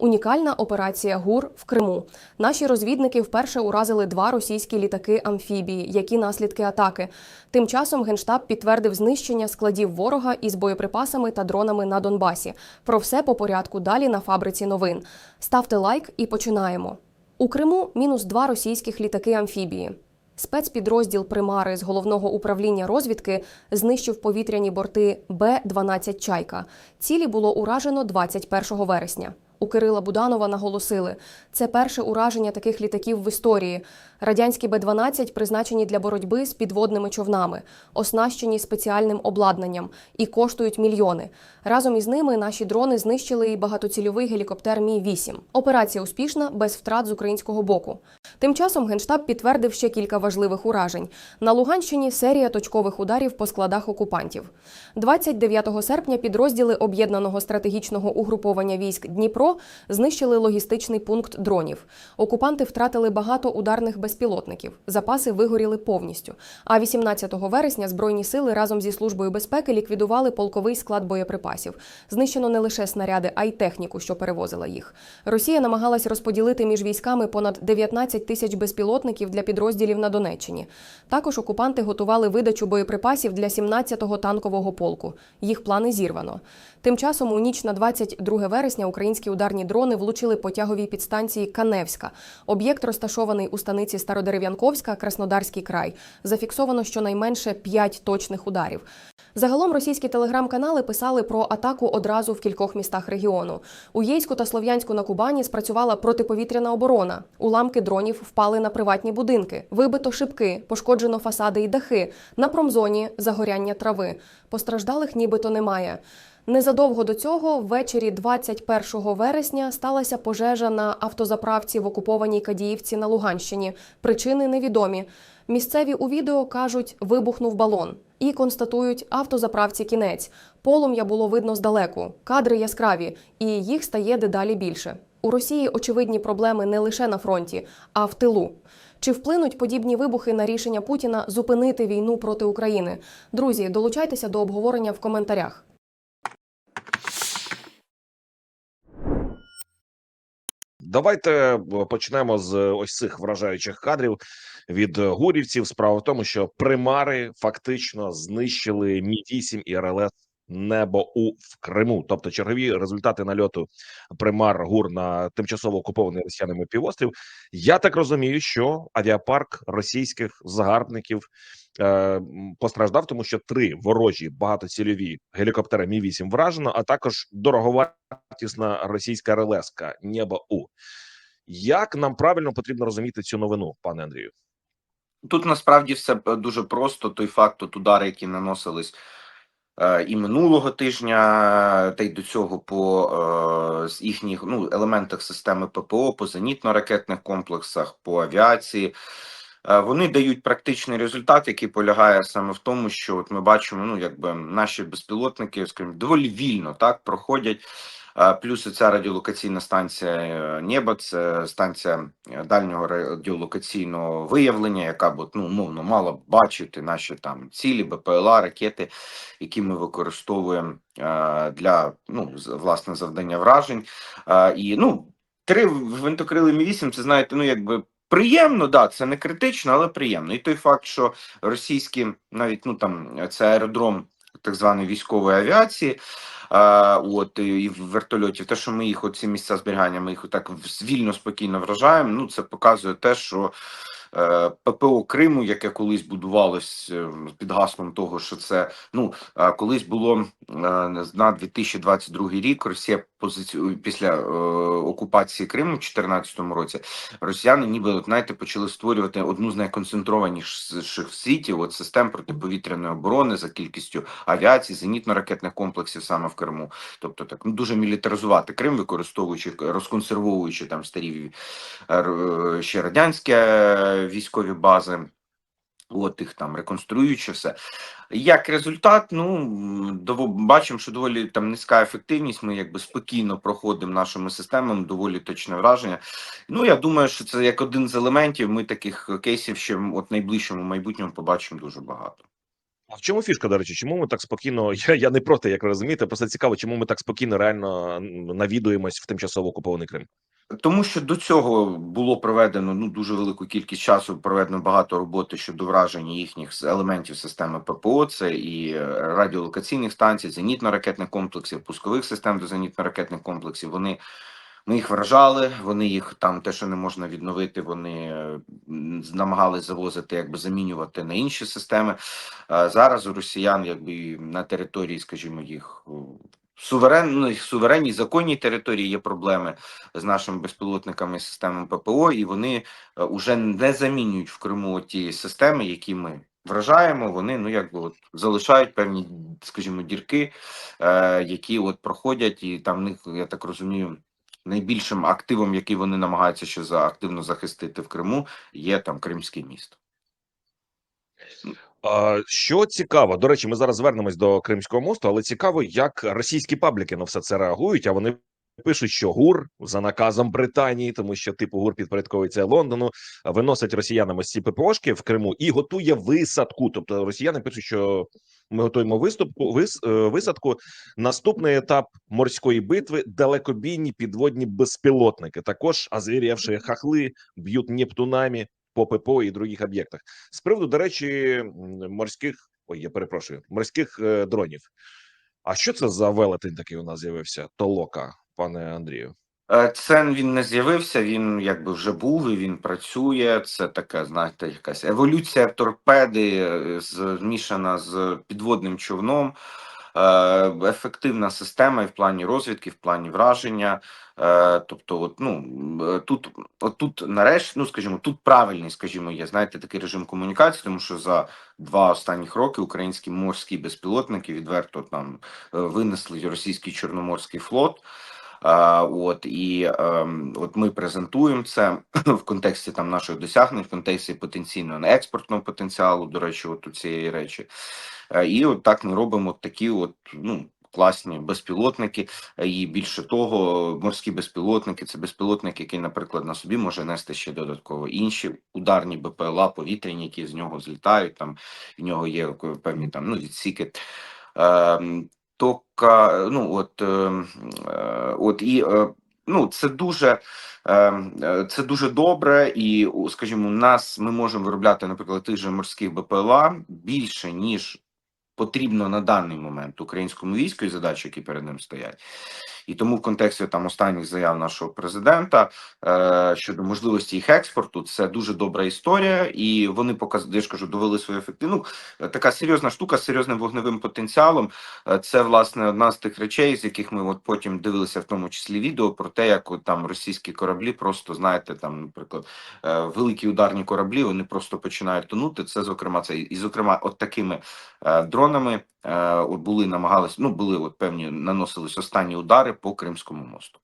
Унікальна операція ГУР в Криму. Наші розвідники вперше уразили два російські літаки амфібії. Які наслідки атаки? Тим часом генштаб підтвердив знищення складів ворога із боєприпасами та дронами на Донбасі. Про все по порядку далі на фабриці новин. Ставте лайк і починаємо. У Криму мінус два російських літаки амфібії. Спецпідрозділ Примари з головного управління розвідки знищив повітряні борти Б-12 Чайка. Цілі було уражено 21 вересня. У Кирила Буданова наголосили, це перше ураження таких літаків в історії. Радянські Б-12 призначені для боротьби з підводними човнами, оснащені спеціальним обладнанням і коштують мільйони. Разом із ними наші дрони знищили і багатоцільовий гелікоптер Мі 8 Операція успішна без втрат з українського боку. Тим часом генштаб підтвердив ще кілька важливих уражень. На Луганщині серія точкових ударів по складах окупантів. 29 серпня підрозділи об'єднаного стратегічного угруповання військ Дніпро знищили логістичний пункт дронів. Окупанти втратили багато ударних безпілотників. Запаси вигоріли повністю. А 18 вересня збройні сили разом зі службою безпеки ліквідували полковий склад боєприпасів. Знищено не лише снаряди, а й техніку, що перевозила їх. Росія намагалась розподілити між військами понад 19 тисяч безпілотників для підрозділів на Донеччині. Також окупанти готували видачу боєприпасів для 17-го танкового полку. Їх плани зірвано. Тим часом у ніч на 22 вересня українські ударні дрони влучили по тяговій підстанції Каневська. Об'єкт розташований у станиці Стародерев'янковська, Краснодарський край. Зафіксовано щонайменше 5 точних ударів. Загалом російські телеграм-канали писали про атаку одразу в кількох містах регіону. У Єйську та Слов'янську на Кубані спрацювала протиповітряна оборона. Уламки дронів впали на приватні будинки, вибито шибки, пошкоджено фасади і дахи. На промзоні загоряння трави. Постраждалих нібито немає. Незадовго до цього, ввечері 21 вересня, сталася пожежа на автозаправці в окупованій Кадіївці на Луганщині. Причини невідомі. Місцеві у відео кажуть, вибухнув балон. І констатують автозаправці кінець. Полум'я було видно здалеку. Кадри яскраві, і їх стає дедалі більше. У Росії очевидні проблеми не лише на фронті, а в тилу. Чи вплинуть подібні вибухи на рішення Путіна зупинити війну проти України? Друзі, долучайтеся до обговорення в коментарях. Давайте е, почнемо з ось цих вражаючих кадрів від е, гурівців. Справа в тому, що примари фактично знищили Мі 8 і РЛС небо у в Криму. Тобто, чергові результати нальоту примар гур на тимчасово окупований росіянами півострів. Я так розумію, що авіапарк російських загарбників е, постраждав, тому що три ворожі багатоцільові гелікоптери Мі 8 вражено, а також дороговартісна російська РЛСка Небо У. Як нам правильно потрібно розуміти цю новину, пане Андрію? Тут насправді все е, дуже просто. Той факт, от удари, які наносились е, і минулого тижня, та й до цього по е, з їхніх ну, елементах системи ППО, по зенітно-ракетних комплексах, по авіації. Е, Вони дають практичний результат, який полягає саме в тому, що от ми бачимо, ну якби наші безпілотники, скажімо, доволі вільно так проходять. Е, Плюс ця радіолокаційна станція е, Небо, це станція дальнього радіолокаційного виявлення, яка б ну, умовно мала б бачити наші там цілі, БПЛА, ракети, які ми використовуємо для ну, власне завдання вражень. І ну, три гвинтокрили Мі 8 це знаєте, ну якби. Приємно, да, це не критично, але приємно. І той факт, що російські навіть ну там це аеродром так званої військової авіації, а, от і в вертольотів, те, що ми їх оці місця зберігання, ми їх так вільно спокійно вражаємо. Ну це показує те, що ППО Криму, яке колись будувалось е, під гаслом того, що це ну е, колись було е, на 2022 рік. Росія позицію після е, окупації Криму в 2014 році. Росіяни, ніби знаєте, почали створювати одну з найконцентрованіших в світі от систем протиповітряної оборони за кількістю авіації, зенітно-ракетних комплексів саме в Криму. Тобто так ну дуже мілітаризувати Крим, використовуючи розконсервовуючи там старі е, ще радянські е, військові бази. От їх там реконструюючи все. Як результат, ну бачимо, що доволі там низька ефективність. Ми якби спокійно проходимо нашими системами, доволі точне враження. Ну я думаю, що це як один з елементів. Ми таких кейсів ще от найближчому майбутньому побачимо дуже багато. А в чому фішка, до речі? Чому ми так спокійно? Я, я не проти, як ви розумієте. Просто цікаво, чому ми так спокійно реально навідуємось в тимчасово окупований Крим. Тому що до цього було проведено ну дуже велику кількість часу, проведено багато роботи щодо враження їхніх елементів системи ППО. Це і е, радіолокаційних станцій, зенітно-ракетних комплексів, пускових систем до зенітно-ракетних комплексів. Вони ми їх вражали, вони їх там те, що не можна відновити, вони е, намагались завозити, якби замінювати на інші системи. Зараз у росіян, якби на території, скажімо, їх о, суверен, їх суверенній законній території є проблеми з нашими безпілотниками системами ППО, і вони вже не замінюють в Криму ті системи, які ми вражаємо. Вони ну якби от залишають певні, скажімо, дірки, е, які от проходять, і там них, я так розумію. Найбільшим активом, який вони намагаються ще за активно захистити в Криму, є там Кримське місто. Що цікаво, до речі, ми зараз звернемось до Кримського мосту, але цікаво, як російські пабліки на все це реагують. А вони пишуть, що ГУР за наказом Британії, тому що типу ГУР підпорядковується Лондону, виносить росіянам ось ці ППОшки в Криму і готує висадку. Тобто росіяни пишуть, що ми готуємо виступку вис, е, висадку. Наступний етап морської битви далекобійні підводні безпілотники. Також озвірівши хахли б'ють Нептунами по ППО і других об'єктах. З приводу, до речі, морських ой, я перепрошую, морських е, дронів. А що це за велетень такий у нас з'явився? Толока, пане Андрію. Е, Це він не з'явився, він якби вже був і він працює. Це така, знаєте, якась еволюція торпеди, е, змішана з підводним човном. Е, Ефективна система і в плані розвідки, в плані враження. Е, Тобто, от, ну е, тут, от тут нарешті, ну скажімо, тут правильний, скажімо, є знаєте, такий режим комунікації, тому що за два останніх роки українські морські безпілотники відверто там винесли російський чорноморський флот. От і ем, от ми презентуємо це в контексті там наших досягнень, в контексті потенційного експортного потенціалу, до речі, от у цієї речі. Е, І от так ми робимо такі, от ну. Класні безпілотники, Е, і більше того, морські безпілотники це безпілотник, який, наприклад, на собі може нести ще додатково інші ударні БПЛА, повітряні, які з нього злітають. Там в нього є е, певні там ну відсіки. Ем, Тока, ну от, ем, е, от і е, ну це дуже. ем, е, Це дуже добре, і скажімо, у нас ми можемо виробляти, наприклад, тих же морських БПЛА більше ніж потрібно на даний момент українському війську і задачі, які перед ним стоять. І тому в контексті там останніх заяв нашого президента е, щодо можливості їх експорту, це дуже добра історія, і вони показ, кажу, довели свою ефективну. Ну, така серйозна штука з серйозним вогневим потенціалом. Е, Це власне одна з тих речей, з яких ми от потім дивилися, в тому числі відео про те, як от там російські кораблі просто знаєте, там, наприклад, е, великі ударні кораблі, вони просто починають тонути. Це зокрема це і зокрема, от такими е, дронами е, от були намагалися, ну були от певні наносились останні удари по Кримському мосту.